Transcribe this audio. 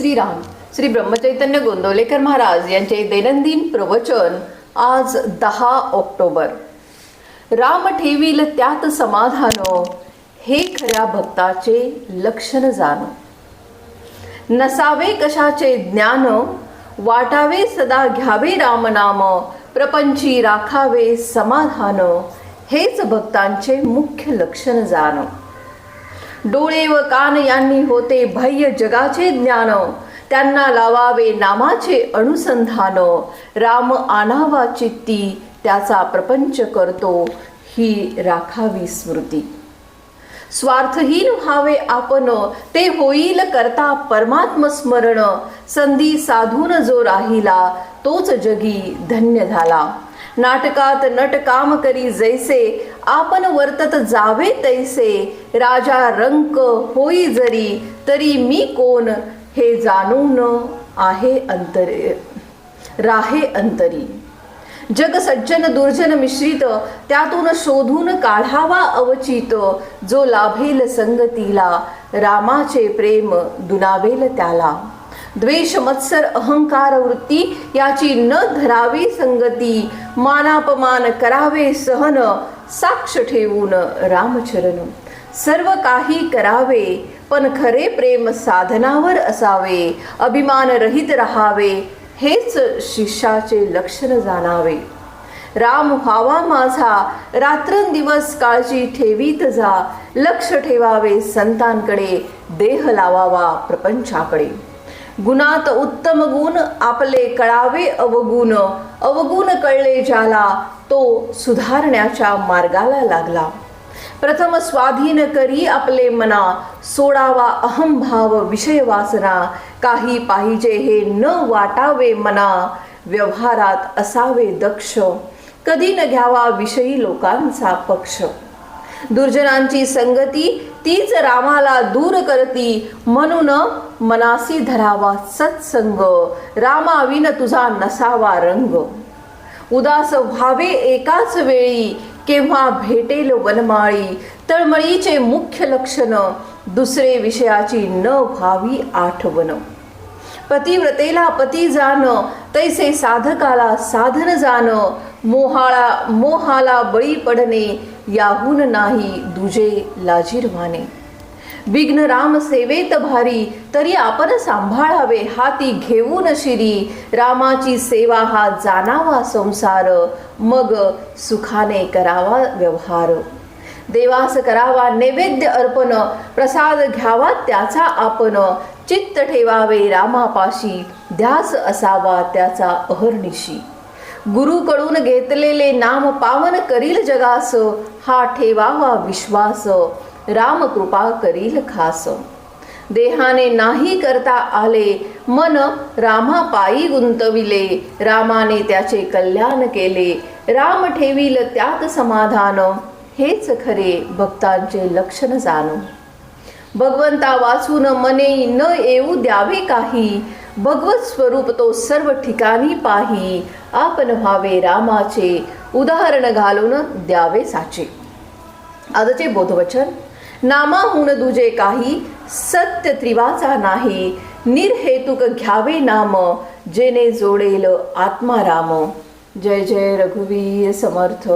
श्रीराम श्री ब्रह्मचैतन्य गोंदवलेकर महाराज यांचे दैनंदिन प्रवचन आज दहा ऑक्टोबर. राम ठेवील त्यात समाधान हे खऱ्या भक्ताचे लक्षण जाण. नसावे कशाचे ज्ञान वाटावे सदा घ्यावे रामनाम प्रपंची राखावे समाधान हेच भक्तांचे मुख्य लक्षण जाण. डोळे व कान यांनी होते भय्य जगाचे ज्ञान. त्यांना लावावे नामाचे अनुसंधान. राम आणावा चित्ती त्याचा प्रपंच करतो ही राखावी स्मृती. स्वार्थहीन व्हावे आपण ते होईल करता परमात्म स्मरण. संधी साधून जो राहिला तोच जगी धन्य झाला. नाटकात नट काम करी जैसे आपण वर्तत जावे तैसे. राजा रंक होई जरी तरी मी कोण हे जाणून आहे अंतरे. राहे अंतरी. जग सज्जन दुर्जन मिश्रित त्यातून शोधून काढावा अवचित. जो लाभेल संगतीला रामाचे प्रेम दुनावेल त्याला. द्वेष मत्सर अहंकार वृत्ती याची न धरावी संगती. मानापमान करावे सहन साक्ष ठेवून रामचरण. सर्व काही करावे पण खरे प्रेम साधनावर असावे अभिमान रहित राहावे हेच शिष्याचे लक्षण जाणावे. राम व्हावा माझा रात्रंदिवस काळजी ठेवीत जा लक्ष ठेवावे संतांकडे देह लावावा प्रपंचाकडे. गुणात उत्तम गुण आपले कळावे अवगुण. अवगुण कळले ज्याला तो सुधारण्याच्या मार्गाला लागला. प्रथम स्वाधीन करी आपले मना सोडावा अहंभाव विषय वासना. काही पाहिजे हे न वाटावे मना व्यवहारात असावे दक्ष. कधी न घ्यावा विषयी लोकांचा पक्ष. दुर्जनांची संगती तीच रामाला दूर करती. म्हणून मनासी धरावा सत्संग. रामाविन तुझा नसावा रंग. उदास व्हावे एकाच वेळी केव्हा भेटेल वनमाळी. तळमळीचे मुख्य लक्षण दुसरे विषयाची न व्हावी आठवण. पतिव्रतेला पती जाण तैसे साधकाला साधन जाण मोहाळा मोहाला बळी पडणे याहून नाही दुजे लाजीरवाने विघ्न राम सेवेत भारी तरी आपण सांभाळावे हाती घेऊन शिरी. रामाची सेवा हा जाणावा संसार मग सुखाने करावा व्यवहार. देवास करावा नैवेद्य अर्पण प्रसाद घ्यावा त्याचा आपण. चित्त ठेवावे रामापाशी ध्यास असावा त्याचा अहर्निशी. गुरुकडून घेतलेले नाम पावन करील जगास हा ठेवावा विश्वास राम कृपा करील खास. देहाने नाही करता आले मन रामा पायी गुंतविले रामाने त्याचे कल्याण केले राम ठेवील त्यात समाधान हेच खरे भक्तांचे लक्षण जाणू भगवंता वाचून मने न येऊ द्यावे काही. भगवत स्वरूप तो सर्व ठिकाणी पाही. आपण व्हावे रामाचे. उदाहरण घालून द्यावे साचे. आजचे बोधवचन. नामाहून दुजे काही सत्य त्रिवाचा नाही. निर्हेतुक घ्यावे नाम जेने जोडेल आत्माराम. जय जय रघुवीर समर्थ.